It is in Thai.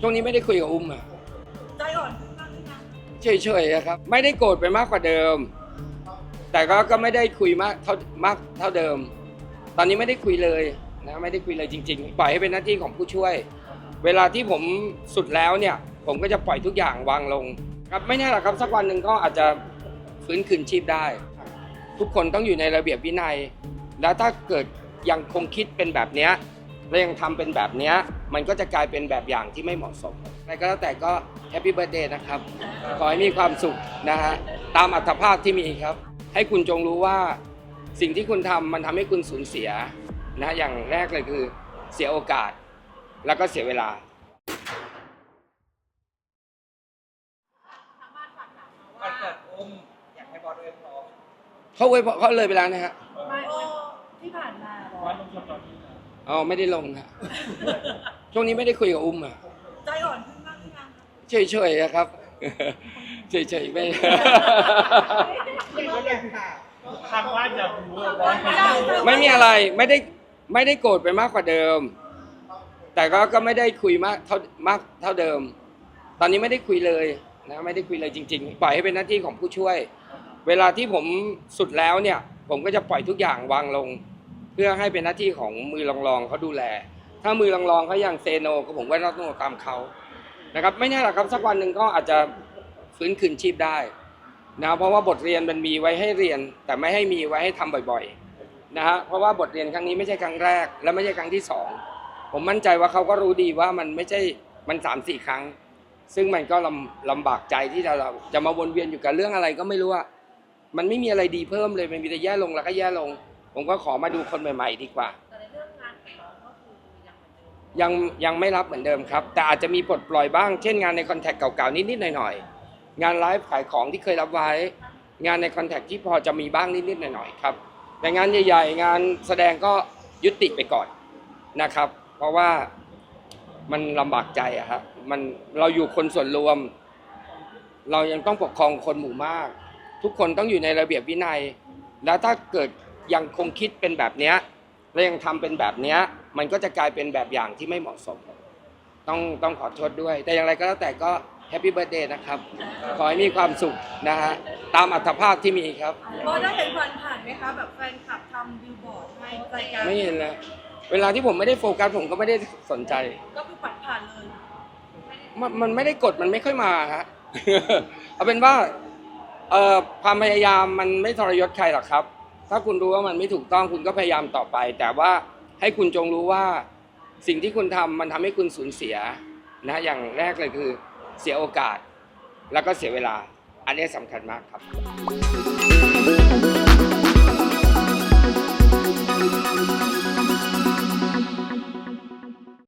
ช่วงนี้ไม่ได้คุยกับอุ้มอะใจอ่อนขึ้นมากขึ้นนะเฉยๆอะครับ ไม่ได้โกรธไปมากกว่าเดิม แต่ก็ก็ไม่ได้คุยมากเท่ามากเท่าเดิม ตอนนี้ไม่ได้คุยเลยนะไม่ได้คุยเลยจริง ๆ ปล่อยให้เป็นหน้าที่ของผู้ช่วย เวลาที่ผมสุดแล้วเนี่ย ผมก็จะปล่อยทุกอย่างวางลง ครับไม่แน่หรอกครับสักวันหนึ่งก็อาจจะฟื้นคืนชีพได้ ทุกคนต้องอยู่ในระเบียบวินัย แล้วถ้าเกิดยังคงคิดเป็นแบบเนี้ย และยังทำเป็นแบบเนี้ยมันก็จะกลายเป็นแบบอย่างที่ไม่เหมาะสมอะไรก็แล้วแต่ก็แฮปปี้เบิร์ดเดย์นะครับ ขอให้มีความสุขนะฮะตามอัตภาพที่มีครับ ให้คุณจงรู้ว่าสิ่งที่คุณทำมันทำให้คุณสูญเสียนะอย่างแรกเลยคือเสียโอกาส แล้วก็เสียเวลาวันเกิดอุ้มอยากให้บอสด้วยพร้อมเขาเว้ยเขาเลยไปแล้วนะฮะไม่โอที่ผ่านมาบอวันสลงสต อรี่นะอ๋อไม่ได้ลงฮะช่วงนี้ไม่ได้คุยกับอุ้มอะใจอ่อนขึ้นมากขึ้นนะเฉยๆอะครับ เฉยๆไม่ทางบ้านอยากรู้ว่าบอสไม่มีอะไรไม่ได้ไม่ได้โกรธไปมากกว่าเดิม แต่ก็ก็ไม่ได้คุยมากเท่ามากเท่าเดิม ตอนนี้ไม่ได้คุยเลยนะไม่ได้คุยเลยจริง ๆ ปล่อยให้เป็นหน้าที่ของผู้ช่วย เวลาที่ผมสุดแล้วเนี่ย ผมก็จะปล่อยทุกอย่างวางลง เพื่อให้เป็นหน้าที่ของมือรองๆเขาดูแล ถ้ามือรองๆเขายังเซโนก็ผมก็ต้องตามเขานะครับไม่แน่หรอกครับสักวันหนึ่งก็อาจจะฟื้นคืนชีพได้นะเพราะว่าบทเรียนมันมีไว้ให้เรียน แต่ไม่ให้มีไว้ให้ทำบ่อยๆนะฮะเพราะว่าบทเรียนครั้งนี้ไม่ใช่ครั้งแรก และไม่ใช่ครั้งที่สองผมมั่นใจว่าเขาก็รู้ดีว่ามันไม่ใช่มันสามสี่ครั้ง ซึ่งมันก็ลำลำบากใจที่จะเราจะมาวนเวียนอยู่กับเรื่องอะไรก็ไม่รู้ว่ามันไม่มีอะไรดีเพิ่มเลยมันมีแต่แย่ลงแล้วก็แย่ลง ผมก็ขอมาดูคนใหม่ ๆ ดีกว่า แต่ในเรื่องงานของน้องก็คือยังเหมือนเดิมยังยังไม่รับเหมือนเดิมครับ แต่อาจจะมีปลดปล่อยบ้าง เช่นงานในคอนแทคเก่าๆ นิดๆหน่อยๆ งานไลฟ์ขายของที่เคยรับไว้ งานในคอนแทคที่พอจะมีบ้างนิดๆหน่อยๆครับ แต่งานใหญ่ๆ งานแสดงก็ยุติไปก่อนนะครับ เพราะว่ามันลำบากใจอะครับมันเราอยู่คนส่วนรวม เรายังต้องปกครองคนหมู่มาก ทุกคนต้องอยู่ในระเบียบวินัย แล้วถ้าเกิด ยังคงคิดเป็นแบบเนี้ยและยังทำเป็นแบบเนี้ยมันก็จะกลายเป็นแบบอย่างที่ไม่เหมาะสม ต้องต้องขอโทษด้วย แต่อย่างไรก็แล้วแต่ก็แฮปปี้เบิร์ดเดย์นะครับ ขอให้มีความสุขนะฮะ ตามอัตภาพที่มีครับบอสได้เห็นผ่านผ่านๆไหมคะ แบบแฟนคลับทำบิลบอร์ดให้ใจกลารไม่เห็นเลยเวลาที่ผมไม่ได้โฟกัสผมก็ไม่ได้สนใจ ก็คือปัดผ่านเลย มันมันไม่ได้กดมันไม่ค่อยมาฮะ เอาเป็นว่าเอ่อความพยายามมันไม่ทรยศใครหรอกครับ ถ้าคุณรู้ว่ามันไม่ถูกต้องคุณก็พยายามต่อไป แต่ว่าให้คุณจงรู้ว่าสิ่งที่คุณทำมันทำให้คุณสูญเสียนะอย่างแรกเลยคือเสียโอกาส แล้วก็เสียเวลา อันนี้สำคัญมากครับ